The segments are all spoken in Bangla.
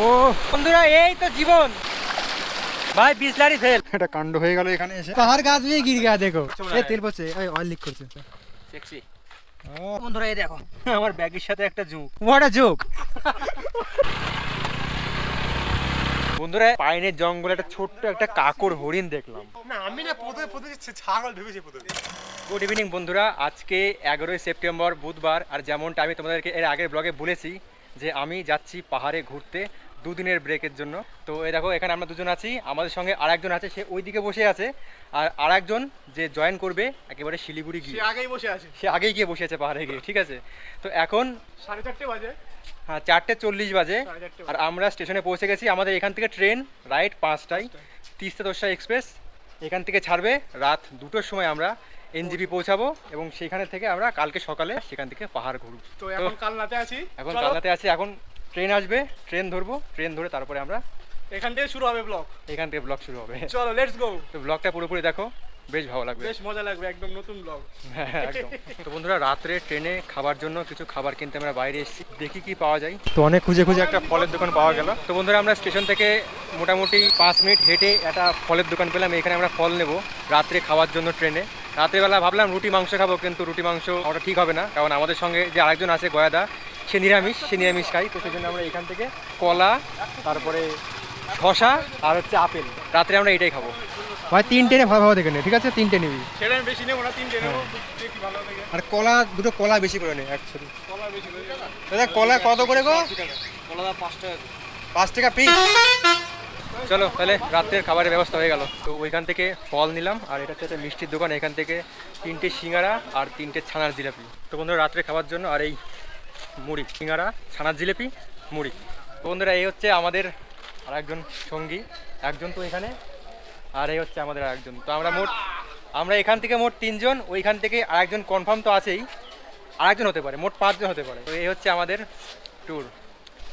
ও বন্ধুরা এই তো জীবন। ভাই বিসলারি ফেল এটা কাণ্ড হয়ে গেল এখানে এসে। পাহাড় গাছ দিয়ে গির গা দেখো। এ তেল পড়ছে এই অয়েল লিক করছে। সেক্সি বন্ধুরা এই দেখো আমার ব্যাগের সাথে একটা জুক হোয়াট আ জোক বন্ধুরা পাইনের জঙ্গলে একটা ছোট্ট একটা কাকর হরিণ দেখলাম। না আমি না প্রথমে প্রথমে ছাগল ভেবেছি প্রথমে। গুড ইভিনিং বন্ধুরা। আজকে এগারোই সেপ্টেম্বর বুধবার। আর যেমনটা আমি তোমাদেরকে এর আগের ব্লগে বলেছি যে আমি যাচ্ছি পাহাড়ে ঘুরতে দুদিনের ব্রেকের জন্য। তো এই দেখো এখানে আমরা দুজন আছি আমাদের সঙ্গে আরেকজন আছে সে ওই দিকে বসে আছে। আর আর একজন যে জয়েন করবে একেবারে শিলিগুড়ি গিয়ে। আগেই বসে আছে। সে আগেই গিয়ে বসে আছে পাহাড়ে গিয়ে ঠিক আছে? তো এখন সাড়ে চারটে বাজে। হ্যাঁ চারটে চল্লিশ বাজে। আর আমরা স্টেশনে পৌঁছে গেছি আমাদের এখান থেকে ট্রেন রাইট পাঁচটায়। তিস্তা দশটা এক্সপ্রেস এখান থেকে ছাড়বে রাত দুটোর সময় আমরা। এনজিপি পৌঁছাবো এবং সেখানে থেকে আমরা কালকে সকালে সেখান থেকে পাহাড় ঘুরব। তো এখন কাল রাতে আছি। এখন কালনাতে আছি এখন ট্রেন আসবে ট্রেন ধরবো ট্রেন ধরে তারপরে আমরা এখান থেকে শুরু হবে ব্লগ। এখান থেকে ব্লগ শুরু হবে। চলো লেটস গো তো ব্লগটা পুরোপুরি দেখো বেশ ভালো লাগবে। বেশ মজা লাগবে একদম নতুন ব্লগ। হ্যাঁ, একদম। তো বন্ধুরা রাত্রে ট্রেনে খাবার জন্য কিছু খাবার কিনতে আমরা বাইরে এসেছি দেখি কি পাওয়া যায়। তো অনেক খুঁজে খুঁজে একটা ফলের দোকান পাওয়া গেল। তো বন্ধুরা আমরা স্টেশন থেকে মোটামুটি পাঁচ মিনিট হেঁটে একটা ফলের দোকান পেলাম এখানে আমরা ফল নেব রাত্রে খাওয়ার জন্য ট্রেনে। রাত্রেবেলা ভাবলাম রুটি মাংস খাব কিন্তু রুটি মাংস ওটা ঠিক হবে না। কারণ আমাদের সঙ্গে যে আরেকজন আছে গয়াদা সে নিরামিষ সে নিরামিষ খাই তো সেই জন্য আমরা এখান থেকে কলা তারপরে শশা আর হচ্ছে আপেল। রাত্রে আমরা এটাই খাব। ভাই তিনটে নে ভালো ভালো দেখে নে ঠিক আছে? তিনটে নিবি। সেটা আমি বেশি নেব না তিনটে নেব। ভালো লাগে আর কলা দুটো কলা বেশি করে নে একসাথে। কলা বেশি করে দাদা কলা কত করে গো? কলা পাঁচ টাকা। পাঁচ টাকা পিস চলো, তাহলে রাত্রের খাবারের ব্যবস্থা হয়ে গেল। তো ওইখান থেকে ফল নিলাম, আর এটা হচ্ছে একটা মিষ্টির দোকান, এখান থেকে তিনটে সিঙ্গারা আর তিনটে ছানার জিলাপি। তো বন্ধুরা, রাত্রে খাবার জন্য, আর এই মুড়ি, সিঙ্গারা, ছানার জিলাপি, মুড়ি। তো বন্ধুরা, এই হচ্ছে আমাদের আর একজন সঙ্গী, একজন তো এখানে, আর এই হচ্ছে আমাদের আরেকজন। তো আমরা মোট, আমরা এখান থেকে মোট তিনজন, ওইখান থেকে আরেকজন কনফার্ম তো আছেই, আরেকজন হতে পারে, মোট পাঁচজন হতে পারে। তো এই হচ্ছে আমাদের ট্যুর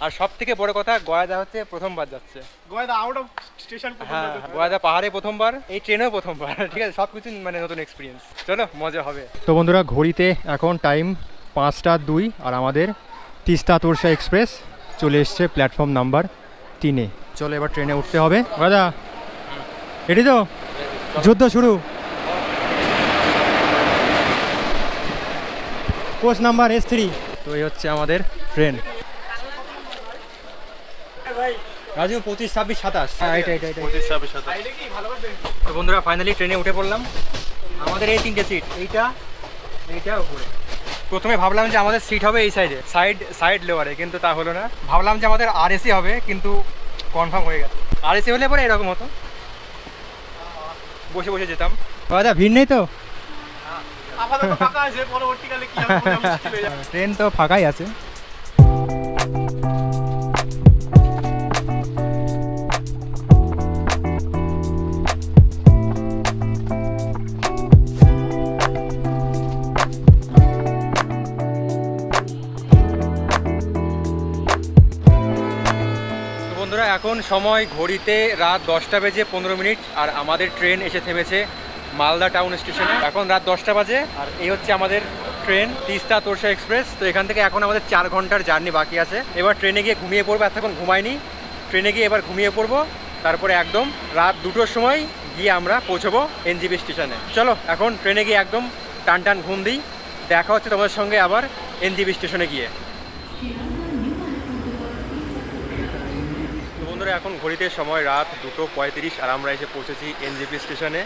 আর সব থেকে বড় কথা গয়াদা হচ্ছে প্রথমবার যাচ্ছে। গোয়াদা আউট অফ স্টেশন হ্যাঁ গয়াদা পাহাড়ে প্রথমবার এই ট্রেনেও প্রথমবার ঠিক আছে? সব কিছু মানে নতুন এক্সপিরিয়েন্স চলো মজা হবে। তো বন্ধুরা ঘড়িতে এখন টাইম পাঁচটা দুই আর আমাদের তিস্তা তোরসা এক্সপ্রেস চলে এসছে প্ল্যাটফর্ম নাম্বার তিনে। চলো এবার ট্রেনে উঠতে হবে। গয়াদা এটি তো? যুদ্ধ শুরু। Coach number S three. তো এই হচ্ছে আমাদের ট্রেন রাজু পঁচিশ ছাব্বিশ সাতাশ। হ্যাঁ পঁচিশ ছাব্বিশ সাতাশ। কি ভালো হবে তো বন্ধুরা ফাইনালি ট্রেনে উঠে পড়লাম। আমাদের এই তিনটে সিট এইটা এইটা উপরে। প্রথমে ভাবলাম যে আমাদের সিট হবে এই সাইডে সাইড সাইড লোয়ারে কিন্তু তা হলো না। ভাবলাম যে আমাদের আর এসি হবে কিন্তু কনফার্ম হয়ে গেছে। আর এসি হলে পরে এরকম হতো। বসে বসে যেতাম। দাদা ভিড় নেই তো? আপাতত ফাঁকা আছে পরবর্তীকালে কি হবে বলে মুশকিল হয়ে ট্রেন তো ফাঁকাই আছে। এখন সময় ঘড়িতে রাত দশটা বেজে পনেরো মিনিট আর আমাদের ট্রেন এসে থেমেছে মালদা টাউন স্টেশনে। এখন রাত দশটা বাজে আর এই হচ্ছে আমাদের ট্রেন, তিস্তা তোরসা এক্সপ্রেস। তো এখান থেকে এখন আমাদের চার ঘণ্টার জার্নি বাকি আছে। এবার ট্রেনে গিয়ে ঘুমিয়ে পড়ব এতক্ষণ ঘুমাইনি। ট্রেনে গিয়ে এবার ঘুমিয়ে পড়ব, তারপরে একদম রাত দুটোর সময় গিয়ে আমরা পৌঁছবো এনজিবি স্টেশনে। চলো, এখন ট্রেনে গিয়ে একদম টান টান ঘুম দিই। দেখা হচ্ছে তোমাদের সঙ্গে আবার এনজিবি স্টেশনে গিয়ে। বন্ধুরা এখন ঘড়িতে সময় রাত দুটো পঁয়ত্রিশ আর আমরা এসে পৌঁছেছি এনজিপি স্টেশনে।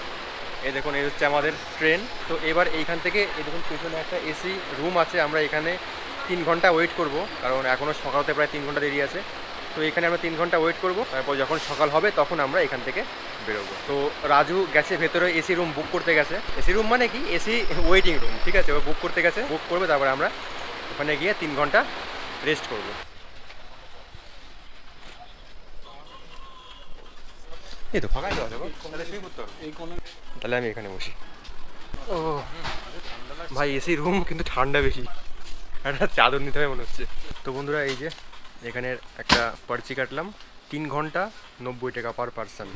এ দেখুন, এই হচ্ছে আমাদের ট্রেন। তো এবার এইখান থেকে এই দেখুন, পেছনে একটা এসি রুম আছে, আমরা এখানে তিন ঘণ্টা ওয়েট করব। কারণ এখনও সকালতে প্রায় তিন ঘণ্টা দেরি আছে। তো এখানে আমরা তিন ঘণ্টা ওয়েট করব। তারপর যখন সকাল হবে, তখন আমরা এখান থেকে বেরোবো। তো রাজু গেছে, ভেতরে এসি রুম বুক করতে গেছে। এসি রুম মানে কি? এসি ওয়েটিং রুম ঠিক আছে? বুক করতে গেছে, বুক করবে, তারপরে আমরা ওখানে গিয়ে তিন ঘণ্টা রেস্ট করব। এই তো ফাঁকাই তো আছে তাহলে শুয়ে পড়তে হবে। এই কোন তাহলে আমি এখানে বসি ও ভাই এসি রুম কিন্তু ঠান্ডা বেশি একটা চাদর নিতে হবে মনে হচ্ছে তো বন্ধুরা এই যে এখানে একটা পার্চি কাটলাম। তিন ঘণ্টা নব্বই টাকা পার পার্সন।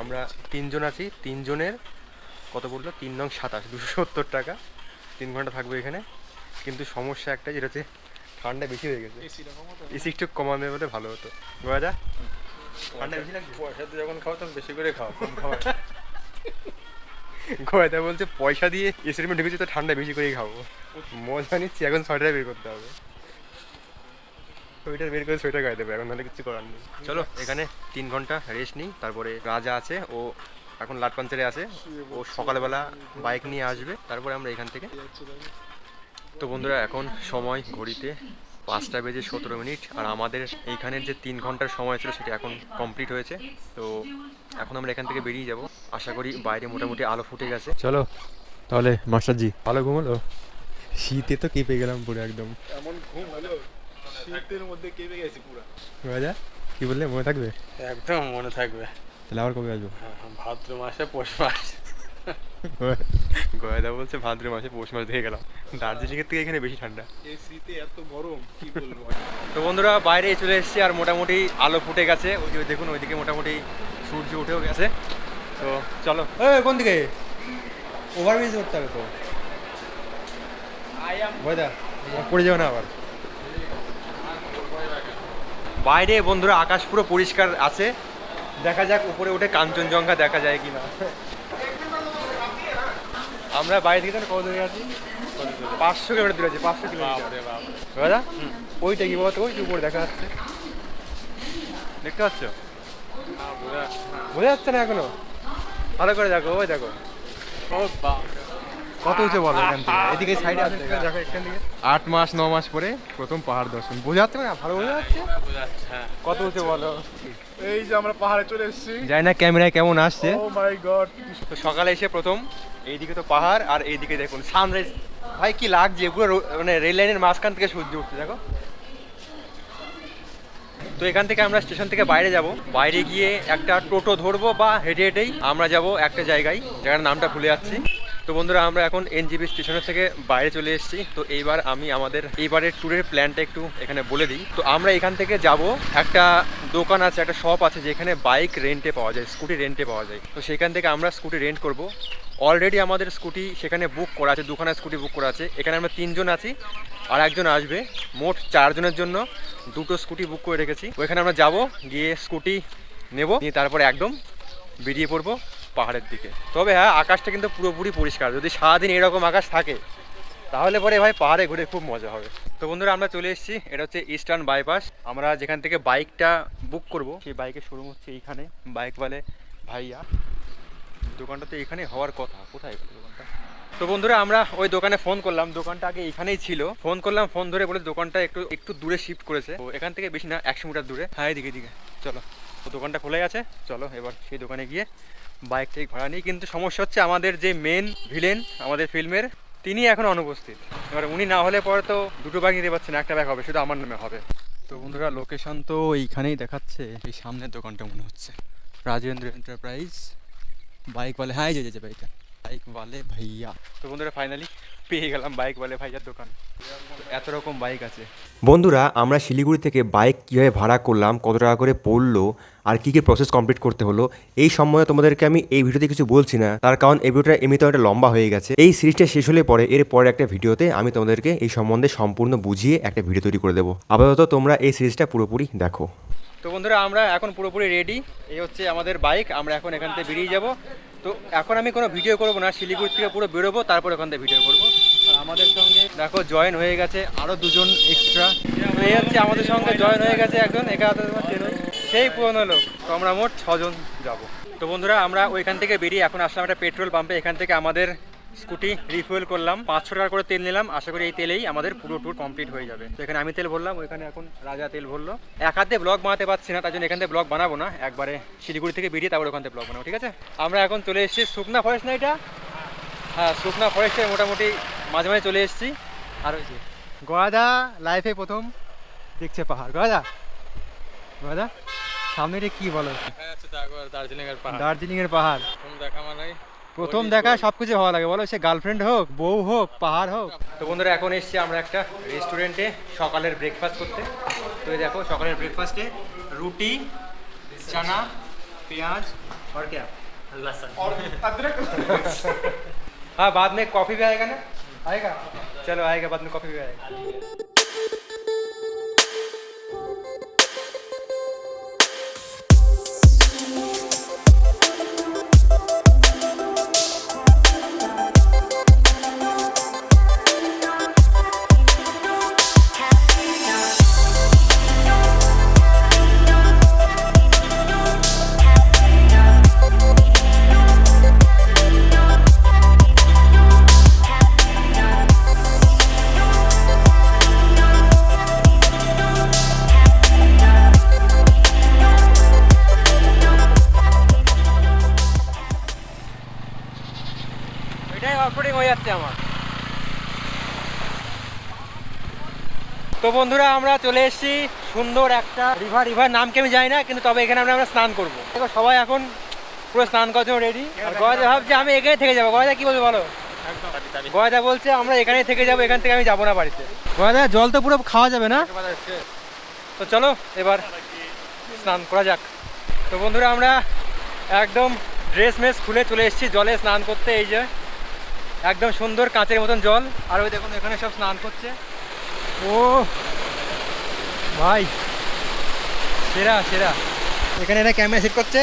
আমরা তিনজন আছি তিনজনের কত বলল? তিন নং সাতাশ দুশো সত্তর টাকা। তিন ঘণ্টা থাকব এখানে। কিন্তু সমস্যা একটা যেটা হচ্ছে ঠান্ডা বেশি হয়ে গেছে। এসি একটু কমানো বলে ভালো হতো। গোয়াদা ঠান্ডা বেশি লাগছে? পয়সাতে যখন খাও তখন বেশি করে খাও কম খাও। গোয়াদা বলছে পয়সা দিয়ে এসি রুমে ঢুকেছি তো ঠান্ডা বেশি করেই খাব। মজা নিচ্ছি এখন সোয়েটার বের করতে হবে। সোয়েটার বের করে সোয়েটার গায়ে দেবো এখন নাহলে কিছু করার নেই। চলো এখানে তিন ঘণ্টা রেস্ট নিই তারপরে রাজা আছে ও এখন লাট পাঞ্চারে আছে ও সকালবেলা বাইক নিয়ে আসবে তারপরে আমরা এখান থেকে তো বন্ধুরা এখন সময় ঘড়িতে পাঁচটা বেজে সতেরো মিনিট আর আমাদের এইখানের যে তিন ঘণ্টার সময় ছিল সেটা এখন কমপ্লিট হয়েছে। তো এখন আমরা এখান থেকে বেরিয়ে যাব। আশা করি বাইরে মোটামুটি আলো ফুটে গেছে। চলো তাহলে মাস্টারজি ভালো ঘুমলো? শীতে তো কেঁপে গেলাম পুরো একদম। এমন ঘুম হলো শীতের মধ্যে কেঁপে গেছি পুরো। রাজা কি বললে মনে থাকবে? একদম মনে থাকবে। তাহলে আবার কবে আসব? ভাদ্র মাসে পৌষ মাস। গয়দা বলছে ভাদ্র মাসে পৌষ মাস দিয়ে গেলাম। দার্জিলিংয়ের থেকে এখানে বেশি ঠান্ডা। এই শীতে এত গরম কি বলব? তো বন্ধুরা বাইরে চলে এসেছি আর মোটামুটি আলো ফুটে গেছে। ওই যে দেখুন ওইদিকে মোটামুটি সূর্য উঠেও গেছে। তো চলো। এই কোন দিকে? ওভারব্রিজ করতে হবে তো। বয়দা পড়ে যাও না আবার। বাইরে বন্ধুরা আকাশ পুরো পরিষ্কার আছে। দেখা যাক উপরে উঠে কাঞ্চনজঙ্ঘা দেখা যায় কিনা। আমরা বাইরে থেকে তাহলে কত দূরে আছি? পাঁচশো কিলোমিটার দূরে আছি পাঁচশো কিলোমিটার। দাদা ওইটা কি বলতো? ওই উপরে দেখা যাচ্ছে। দেখতে পাচ্ছ? বোঝা যাচ্ছে না এখনও? ভালো করে দেখো ওই দেখো। ও বাপ। কত উঁচু বলো এখান থেকে? এদিকে সাইডে আছে। দেখো এখান থেকে। আট মাস ন মাস পরে প্রথম পাহাড় দর্শন। বোঝা যাচ্ছে না? ভালো বোঝা যাচ্ছে হ্যাঁ। কত উঁচু বলো? এই যে আমরা পাহাড়ে চলে এসেছি। জানি না ক্যামেরায় কেমন আসছে। ও মাই গড তো সকালে এসে প্রথম এইদিকে তো পাহাড় আর এইদিকে দেখুন সানরাইজ ভাই কি লাগছে? পুরো মানে রেল লাইনের মাঝখান থেকে সূর্য উঠছে দেখো। তো এখান থেকে আমরা স্টেশন থেকে বাইরে যাব। বাইরে গিয়ে একটা টোটো ধরবো বা হেঁটে হেঁটেই আমরা যাব একটা জায়গায় জায়গার নামটা ভুলে যাচ্ছি। তো বন্ধুরা, আমরা এখন এনজিবি স্টেশনের থেকে বাইরে চলে এসেছি। তো এইবার আমি আমাদের, এইবারের ট্যুরের প্ল্যানটা একটু এখানে বলে দিই। তো আমরা এখান থেকে যাব, একটা দোকান আছে, একটা শপ আছে, যেখানে বাইক রেন্টে পাওয়া যায়, স্কুটি রেন্টে পাওয়া যায়। তো সেখান থেকে আমরা স্কুটি রেন্ট করব। অলরেডি আমাদের স্কুটি সেখানে বুক করা আছে, দুখানা স্কুটি বুক করা আছে। এখানে আমরা তিনজন আছি, আর একজন আসবে। মোট চারজনের জন্য দুটো স্কুটি বুক করে রেখেছি। ওইখানে আমরা যাব, গিয়ে স্কুটি নেব, নিয়ে তারপরে একদম বেরিয়ে পড়ব। পাহাড়ের দিকে। তবে হ্যাঁ আকাশটা কিন্তু পুরোপুরি পরিষ্কার। যদি সারাদিন এরকম আকাশ থাকে, তাহলে পরে ভাই পাহাড়ে ঘুরে খুব মজা হবে। তো বন্ধুরা, আমরা চলে এসেছি। এটা হচ্ছে ইস্টার্ন বাইপাস আমরা যেখান থেকে বাইকটা বুক করব, সেই বাইকের শোরুম হচ্ছে এইখানে বাইক বলে ভাইয়া। দোকানটা তো এখানে হওয়ার কথা। কোথায় দোকানটা? তো বন্ধুরা, আমরা ওই দোকানে ফোন করলাম। দোকানটা আগে এখানেই ছিল। ফোন করলাম ফোন ধরে বলে দোকানটা একটু একটু দূরে শিফট করেছে। তো এখান থেকে বেশি না, একশো মিটার দূরে। হ্যাঁ এদিকে এদিকে। চলো। তো দোকানটা খোলাই আছে। চলো, এবার সেই দোকানে গিয়ে বাইক থেকে ভাড়া নিই, কিন্তু সমস্যা হচ্ছে আমাদের যে মেন ভিলেন আমাদের ফিল্মের, তিনি এখন অনুপস্থিত। এবার উনি না হলে পরে তো দুটো বাইক নিতে পারছেন একটা ব্যাগ হবে, শুধু আমার নামে হবে। তো বন্ধুরা লোকেশন তো এইখানেই দেখাচ্ছে, এই সামনের দোকানটা মনে হচ্ছে। রাজেন্দ্র এন্টারপ্রাইজ বাইক বলে হ্যাঁ যে যে বাইকটা বাইক বলে ভাইয়া তো বন্ধুরা ফাইনালি পেয়ে গেলাম বাইক বলে ভাইয়ার দোকান। এত রকম বাইক আছে। বন্ধুরা আমরা শিলিগুড়ি থেকে বাইক কীভাবে ভাড়া করলাম কত টাকা করে পড়ল আর কী কী প্রসেস কমপ্লিট করতে হলো এই সম্বন্ধে তোমাদেরকে আমি এই ভিডিওতে কিছু বলছি না। তার কারণ এই ভিডিওটা এমনিতে অনেকটা লম্বা হয়ে গেছে। এই সিরিজটা শেষ হলে পরে এর পরে একটা ভিডিওতে আমি তোমাদেরকে এই সম্বন্ধে সম্পূর্ণ বুঝিয়ে একটা ভিডিও তৈরি করে দেবো। আপাতত তোমরা এই সিরিজটা পুরোপুরি দেখো। তো বন্ধুরা আমরা এখন পুরোপুরি রেডি এই হচ্ছে আমাদের বাইক আমরা এখন এখান থেকে বেরিয়ে যাব। তো এখন আমি কোনো ভিডিও করব না, শিলিগুড়ি থেকে পুরো বেরোবো, তারপর ওখান থেকে ভিডিও করব। আর আমাদের সঙ্গে দেখো, জয়েন হয়ে গেছে আরও দুজন এক্সট্রা এই হচ্ছে আমাদের সঙ্গে জয়েন হয়ে গেছে একজন, একা হাতে তোমার চেনই সেই পুরনো লোক। তো আমরা মোট ছজন যাব। তো বন্ধুরা, আমরা ওইখান থেকে বেরিয়ে এখন আসলাম একটা পেট্রোল পাম্পে। এখান থেকে আমাদের স্কুটি রিফুয়েল করলাম। পাঁচশো টাকা করে তেল নিলাম। আশা করি এই তেলেই আমাদের পুরো ট্যুর কমপ্লিট হয়ে যাবে। তো এখানে আমি তেল ভরলাম ওইখানে এখন রাজা তেল ভরলো। এক হাতে ব্লগ বানাতে পারছি না তার জন্য এখান থেকে ব্লগ বানাবো না। একবারে শিলিগুড়ি থেকে বেরিয়ে তারপর ওখান থেকে ব্লগ বানাবো ঠিক আছে? আমরা এখন চলে এসেছি শুকনা ফরেস্ট না এটা? হ্যাঁ শুকনা ফরেস্টে মোটামুটি মাঝে মাঝে চলে এসেছি। আর ওই যে গোয়াদা লাইফে প্রথম দেখছে পাহাড়। গোয়াদা? গোয়াদা? সামনে কি বলো? দার্জিলিং এর পাহাড়। দার্জিলিং এর পাহাড় দেখা মানে প্রথম দেখা সব কিছু ভালো লাগে বলো সে গার্লফ্রেন্ড হোক বউ হোক পাহাড় হোক তো বন্ধুরা এখন এসছি আমরা একটা রেস্টুরেন্টে সকালের ব্রেকফাস্ট করতে তো এই দেখো সকালের ব্রেকফাস্টে রুটি চানা পেঁয়াজ और क्या और अदरक हाँ बाद में कॉफ़ी भी आएगा ना आएगा चलो आएगा बाद में कॉफ़ी भी आएगा যাচ্ছে আমার। তো বন্ধুরা আমরা চলে এসেছি সুন্দর একটা রিভার রিভার নাম কি আমি জানি না কিন্তু তবে এখানে আমরা আমরা স্নান করব। দেখো সবাই এখন পুরো স্নান করার জন্য রেডি গয়দা ভাবছে আমি এখানে থেকে যাব। গয়দা কি বলবে বলো? গয়দা বলছে আমরা এখানেই থেকে যাব এখান থেকে আমি যাব না বাড়িতে। গয়দা জল তো পুরো খাওয়া যাবে না? তো চলো এবার স্নান করা যাক। তো বন্ধুরা আমরা একদম ড্রেস মেস খুলে চলে এসেছি জলে স্নান করতে এই যে একদম সুন্দর কাঁচের মতন জল। আর ওই দেখুন এখানে সব স্নান করছে। ও ভাই সেরা সেরা। এখানে এরা ক্যামেরা সেট করছে।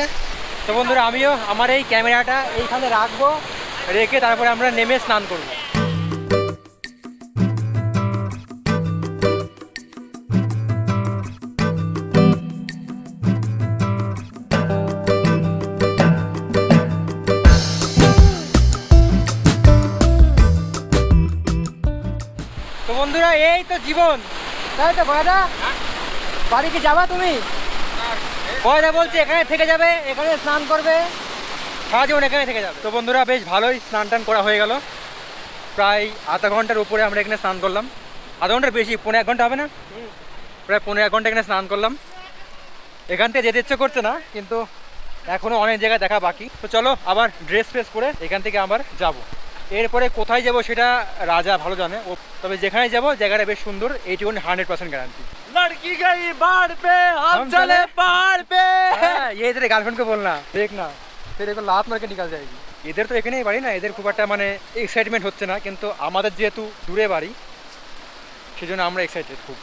তো বন্ধুরা আমিও আমার এই ক্যামেরাটা এইখানে রাখব রেখে তারপরে আমরা নেমে স্নান করব। তো জীবন। তাই তো গয়দা বাড়ি কি যাবা তুমি? গয়দা বলছে এখানে থেকে যাবে এখানে স্নান করবে। সারা জীবন এখানে থেকে যাবে। তো বন্ধুরা বেশ ভালোই স্নান টান করা হয়ে গেল। প্রায় আধা ঘণ্টার উপরে আমরা এখানে স্নান করলাম। আধা ঘণ্টার বেশি পনেরো এক ঘণ্টা হবে না? প্রায় পনেরো এক ঘণ্টা এখানে স্নান করলাম। এখান থেকে যেতে ইচ্ছে করছে না কিন্তু এখনও অনেক জায়গায় দেখা বাকি। তো চলো আবার ড্রেস ফ্রেস করে এখান থেকে আবার যাব। এরপরে কোথায় যাব সেটা রাজা ভালো জানে ও তবে যেখানে যাব জায়গাটা বেশ সুন্দর এইটুকুনি হান্ড্রেড পার্সেন্ট গ্যারান্টি लड़की गई बाढ़ पे हम हम चले चले पहाड़ पे হ্যাঁ ये तेरे गर्लफ्रेंड को बोलना देख ना फिर एक लात मार के निकल जाएगी এদের তো এখানেই বাড়ি না এদের খুব একটা মানে এক্সাইটমেন্ট হচ্ছে না কিন্তু আমাদের যেহেতু দূরে বাড়ি সেজন্য আমরা এক্সাইটেড খুব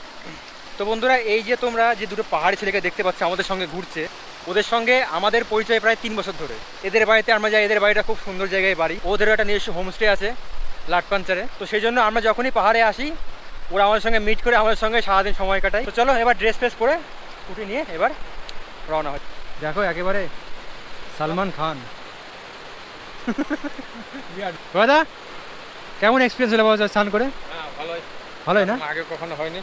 তো বন্ধুরা এই যে তোমরা যে দুটো পাহাড়ি ছেলেকে দেখতে পাচ্ছ আমাদের সঙ্গে ঘুরছে ওদের সঙ্গে আমাদের পরিচয় প্রায় তিন বছর ধরে। এদের বাড়িতে আমরা যাই এদের বাড়িটা খুব সুন্দর জায়গায় বাড়ি। ওদেরও একটা নিজস্ব হোমস্টে আছে লাটপাঞ্চারে তো সেই জন্য আমরা যখনই পাহাড়ে আসি ওরা আমাদের সঙ্গে মিট করে আমাদের সঙ্গে সারাদিন সময় কাটায়। তো চলো এবার ড্রেস ফ্রেস পরে স্কুটি নিয়ে এবার রওনা হয় দেখো একেবারে সালমান খান। দাদা কেমন এক্সপিরিয়েন্স হলো বাবা স্নান করে? ভালোই। ভালোই না? আগে কখনো হয়নি।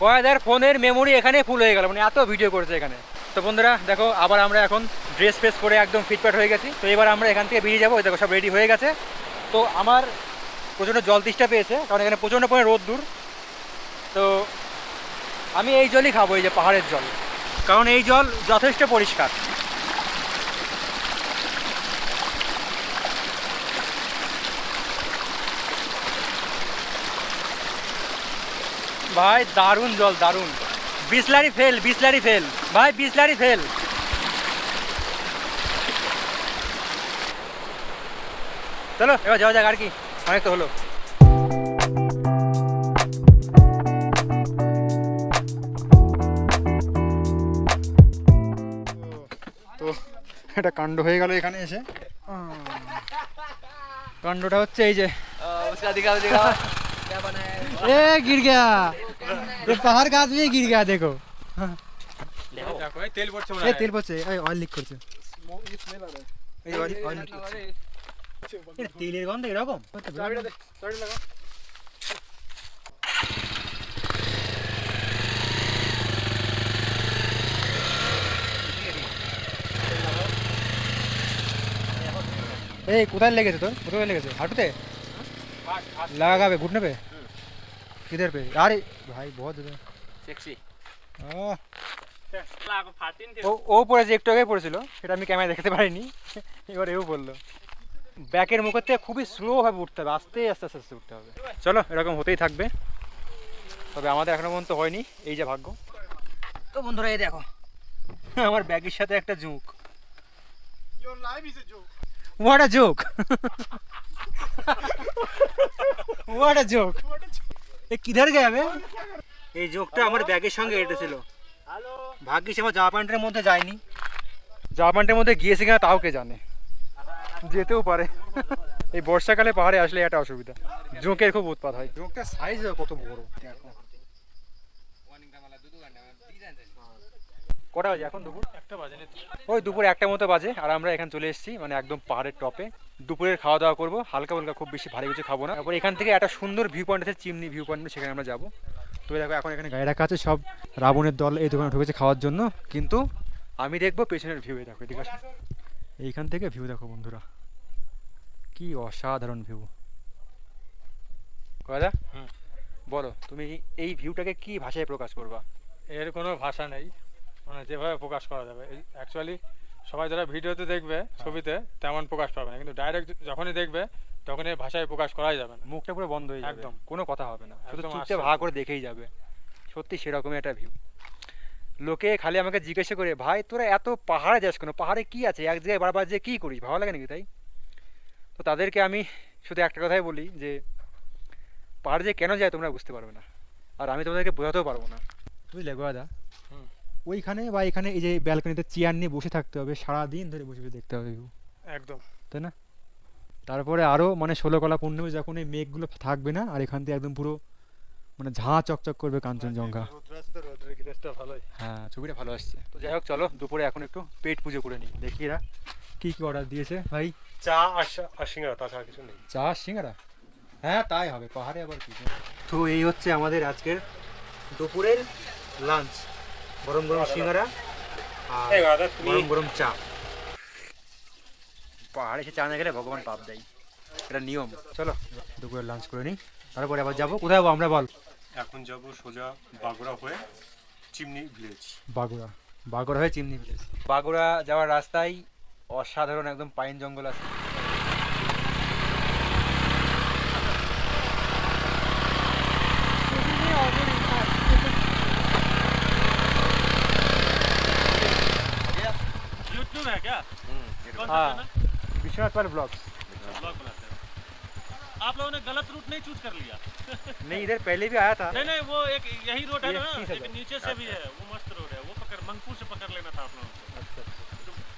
গয়াদার ফোনের মেমোরি এখানে ফুল হয়ে গেল মানে এত ভিডিও করেছে এখানে। তো বন্ধুরা, দেখো, আবার আমরা এখন ড্রেস ফ্রেস করে একদম ফিটফাট হয়ে গেছি। তো এবার আমরা এখান থেকে বেরিয়ে যাব, দেখো, সব রেডি হয়ে গেছে। তো আমার প্রচণ্ড জল তৃষ্ণা পেয়েছে, কারণ এখানে প্রচণ্ড পরে রোদ দূর তো আমি এই জলই খাব, এই যে পাহাড়ের জল। কারণ এই জল যথেষ্ট পরিষ্কার। ভাই দারুণ জল দারুণ। Bisleri fail Bisleri fail. ভাই বিসলারি ফেল। চলো এবার যাওয়া যাক আর কি। অনেক তো হলো। তো এটা কাণ্ড হয়ে গেল এখানে এসে। কাণ্ডটা হচ্ছে এই যে। এ গির গিয়া ये पहाड़ का आदमी गिर गया देखो দেখো এই তেল পড়ছে এ তেল পড়ছে এই অয়েল লিক করছে এই অয়েল অয়েল লিক করছে এর তেলের গন্ধ এরকম চাবিটা দে চাবিটা লাগা এই কোথায় লেগেছে তোর কোথায় লেগেছে হাঁটুতে লাগাবে ঘুটনে पे किधर पे अरे भाई बहुत ज्यादा সেক্সি আহ, লাগো ফাটিন ও ও পড়েছে একটু আগে পড়েছিল সেটা আমি ক্যামেরা দেখতে পারিনি এবার এও বললো ব্যাকের মুখের থেকে খুবই স্লোভাবে উঠতে হবে আস্তে আস্তে আস্তে আস্তে উঠতে হবে চলো এরকম হতেই থাকবে তবে আমাদের এখনো পর্যন্ত হয়নি এই যে ভাগ্য তো বন্ধুরা এই দেখো আমার ব্যাগের সাথে একটা ঝুঁক your life is a joke what a joke what a joke এ কিধার যাবে এই জোকটা আমার ব্যাগের সঙ্গে এটেছিল। ভাগ্যিস আমার জামা প্যান্টের মধ্যে যায়নি। জামা প্যান্টের মধ্যে গিয়েছে কিনা তাও কে জানে? যেতেও পারে। এই বর্ষাকালে পাহাড়ে আসলে একটা অসুবিধা। জোঁকের খুব উৎপাত হয়। জোঁকটা সাইজ কত বড়? দেখো। কটা বাজে এখন দুপুর? একটা বাজে ওই দুপুর একটা মতো বাজে আর আমরা এখানে চলে এসেছি মানে একদম পাহাড়ের টপে। দুপুরের খাওয়া দাওয়া করব হালকা হালকা খুব বেশি ভারী কিছু খাব না। তারপর এখান থেকে একটা সুন্দর ভিউ পয়েন্ট আছে চিমনি ভিউ পয়েন্ট সেখানে আমরা যাব। তো দেখো এখন এখানে গাড়ি রাখা আছে সব রাবণের দল এই দোকানে ঢুকেছে খাওয়ার জন্য। কিন্তু আমি দেখব পেছনের ভিউ দেখো এদিকে আসো। এইখান থেকে ভিউ দেখো বন্ধুরা। কি অসাধারণ ভিউ হুম। বলো তুমি এই ভিউটাকে কি ভাষায় প্রকাশ করবা? এর কোনো ভাষা নেই। মানে যেভাবে প্রকাশ করা যাবে। অ্যাকচুয়ালি সবাই যারা ভিডিওতে দেখবে ছবিতে তেমন প্রকাশ পাবে না। কিন্তু ডাইরেক্ট যখনই দেখবে তখন এই ভাষায় প্রকাশ করাই যাবে না। মুখটা পুরো বন্ধ হয়ে যাবে। একদম। কোনো কথা হবে না। শুধু চুপচাপ আশ্চর্য। ভা করে দেখেই যাবে। সত্যি সেরকমই একটা ভিউ লোকে খালি আমাকে জিজ্ঞাসা করে ভাই তোরা এত পাহাড়ে যাস কেন? পাহাড়ে কি আছে? এক জায়গায় বারবার যে কী করিস? ভালো লাগে নাকি তাই? তো তাদেরকে আমি শুধু একটা কথাই বলি যে পাহাড়ে যে কেন যায় তোমরা বুঝতে পারবে না। আর আমি তোমাদেরকে বোঝাতেও পারব না। বুঝলে গোয়াদা। ওইখানে বা এখানে এই যে ব্যালকনিতে চেয়ার নিয়ে বসে থাকতে হবে সারাদিন ধরে বসে বসে দেখতে হবে একদম। তাই না? তারপরে আরও মানে ষোলোকলা পূর্ণিমা যখন এই মেঘগুলো থাকবে না আর এখান থেকে একদম পুরো মানে ঝাঁ চকচক করবে কাঞ্চনজঙ্ঘা। ভালোই। হ্যাঁ ছবিটা ভালো আসছে। তো যাই হোক চলো দুপুরে এখন একটু পেট পুজো করে নিই। দেখি এরা কী কী অর্ডার দিয়েছে ভাই? চা আর সিঙ্গারা তাছাড়া কিছু নেই। চা আর সিঙ্গারা? হ্যাঁ তাই হবে পাহাড়ে আবার কি? তো এই হচ্ছে আমাদের আজকের দুপুরের লাঞ্চ গরম গরম সিঙ্গারা আর গরম গরম চা। পাহাড়ে এসে চা না গেলে ভগবান পাপ দেয়। এটা নিয়ম। চলো দুপুরে লাঞ্চ করে নিই তারপরে আবার যাব। কোথায় যাব আমরা বল? এখন যাব সোজা বাগুড়া হয়ে চিমনি ভিলেজ বাগুড়া বাগুড়া হয়ে চিমনি ভিলেজ বাগুড়া যাওয়ার রাস্তায় অসাধারণ একদম পাইন জঙ্গল আছে। हाँ channel Vishwanath Pal blog blog बनाते हो आप लोगों ने गलत रूट नहीं चूज कर लिया नहीं इधर पहले भी आया था नहीं नहीं वो एक यही रोड है ये ना ठीक है एक सर। नीचे से भी है वो मस्त रोड है वो पकड़ मंगपुर से पकड़ लेना था आप लोगों को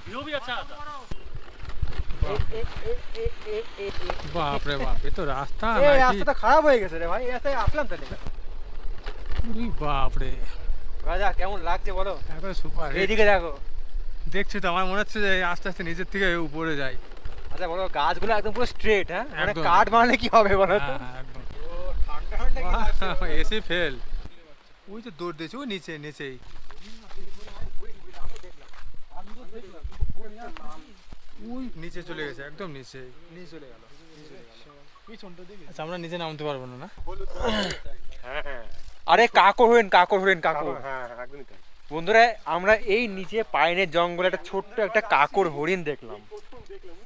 व्यू भी अच्छा आता बाप रे बाप ये तो रास्ता এই রাস্তাটা খারাপ হয়ে গেছে রে ভাই এই রাস্তায় আসলাম তাহলে বাপ রে রাজা কেমন লাগছে বলো একবার সুপার এইদিকে দেখো দেখছি তো আমার মনে হচ্ছে যে আস্তে আস্তে নিচের থেকে উপরে যাই। আচ্ছা বলো গাছগুলো একদম পুরো স্ট্রেট হ্যাঁ? মানে কাঠ বানালে কি হবে বলো তো? হ্যাঁ, ঠান্ডা এসি ফেল ওই তো দৌড় দিয়েছে ওই নিচে নিচেই। ওই নিচে চলে গেছে একদম নিচে নিয়ে চলে গেল। আচ্ছা আমরা নিচে নামতে পারব না না? হ্যাঁ হ্যাঁ। আরে কাকর হরেন কাকর হরেন কাকর হ্যাঁ হ্যাঁ একদমই তাই। বন্ধুরা আমরা এই নিচে পাইনের জঙ্গলে একটা ছোট্ট একটা কাকর হরিণ দেখলাম।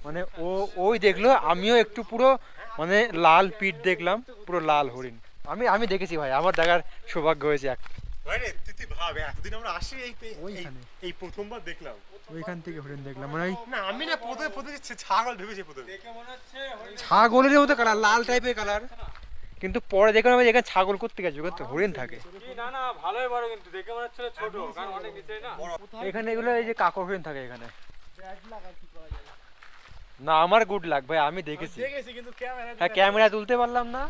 মানে ও ওই দেখল আমিও একটু পুরো মানে লাল পিঠ দেখলাম পুরো লাল হরিণ। আমি আমি দেখেছি ভাই আমার দেখার সৌভাগ্য হয়েছে এক। ভাই রে তুই তুই ভাব এতদিন আমরা আসি এই এই- প্রথমবার দেখলাম। ওইখান থেকে হরিণ দেখলাম মানে না আমি না ছাগল ভেবেছি ছাগলের মতো কালার লাল টাইপের কালার কিন্তু পরে দেখলাম আমি এখানে ছাগল করতে গেছি ওখানে তো হরিণ থাকে। না না ভালোই বড় কিন্তু দেখে মনে হচ্ছে ছোট কারণ অনেক নিচে না। এখানে এগুলো এই যে কাকর হরিণ থাকে এখানে। না আমার গুড লাগ ভাই আমি দেখেছি। দেখেছি কিন্তু ক্যামেরা হ্যাঁ ক্যামেরা তুলতে পারলাম না।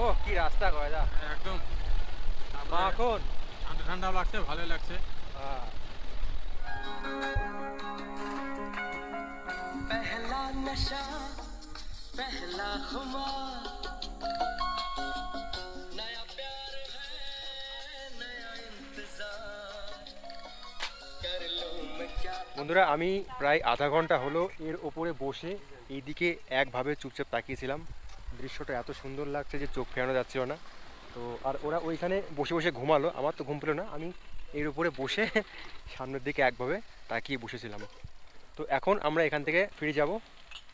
ও কি রাস্তা কয়দা একদম। মাখন ঠান্ডা ঠান্ডা লাগছে ভালোই লাগছে। হ্যাঁ पहला नशा पहला खुमार नया प्यार है नया इंतजार कर लो मैं क्या বন্ধুরা আমি প্রায় আধা ঘন্টা হলো এর ওপরে বসে এইদিকে একভাবে চুপচাপ তাকিয়েছিলাম দৃশ্যটা এত সুন্দর লাগছে যে চোখ ফেরানো যাচ্ছিল না তো আর ওরা ওইখানে বসে বসে ঘুমালো আমার তো ঘুম পেলো না আমি এর উপরে বসে সামনের দিকে একভাবে তাকিয়ে বসেছিলাম তো এখন আমরা এখান থেকে ফিরে যাব।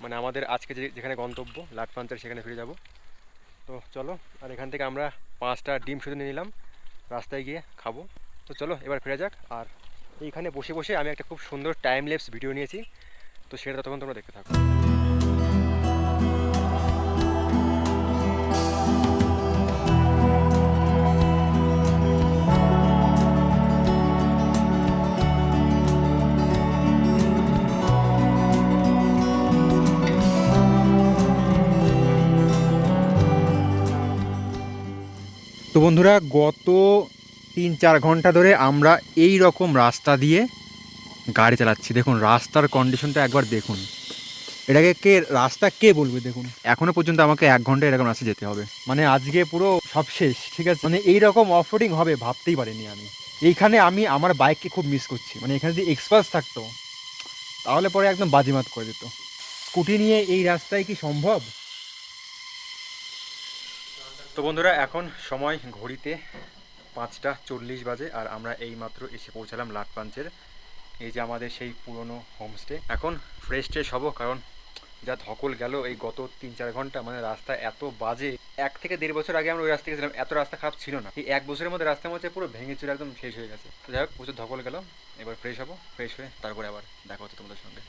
মানে আমাদের আজকে যে, যেখানে গন্তব্য, লাট পাঞ্চার সেখানে ফিরে যাব। তো চলো, আর এখান থেকে আমরা পাঁচটা ডিম শুধু নিয়ে নিলাম। রাস্তায় গিয়ে খাব। তো চলো, এবার ফিরে যাক। আর এইখানে বসে বসে আমি একটা খুব সুন্দর টাইম লেপস ভিডিও নিয়েছি। তো সেটা তখন তোমরা দেখতে থাকো। তো বন্ধুরা, গত তিন চার ঘণ্টা ধরে আমরা এই রকম রাস্তা দিয়ে গাড়ি চালাচ্ছি। দেখুন, রাস্তার কন্ডিশনটা একবার দেখুন। এটাকে কে, রাস্তা কে বলবে দেখুন? এখনও পর্যন্ত আমাকে এক ঘণ্টা এরকম রাস্তা যেতে হবে। মানে আজকে পুরো সব শেষ, ঠিক আছে? মানে এই রকম অফরোডিং হবে ভাবতেই পারিনি আমি। এইখানে আমি আমার বাইককে খুব মিস করছি। মানে এখানে যদি এক্সপার্স থাকতো, তাহলে পরে একদম বাজিমাত করে দিত। স্কুটি নিয়ে এই রাস্তায় কি সম্ভব? তো বন্ধুরা, এখন সময় ঘড়িতে পাঁচটা চল্লিশ বাজে আর আমরা এইমাত্র এসে পৌঁছালাম লাটপাঞ্চের। এই যে আমাদের সেই পুরনো হোমস্টে। এখন ফ্রেশ ট্রেশ হব কারণ যা ধকল গেল এই গত তিন চার ঘণ্টা। মানে রাস্তা এত বাজে। এক থেকে দেড় বছর আগে আমরা ওই রাস্তা গেছিলাম, এত রাস্তা খারাপ ছিল না। এই এক বছরের মধ্যে রাস্তার মধ্যে পুরো ভেঙে চুরে একদম শেষ হয়ে গেছে। যাই হোক, প্রচুর ধকল গেল। এবার ফ্রেশ হব ফ্রেশ হয়ে তারপরে আবার দেখা হচ্ছে তোমাদের সঙ্গে।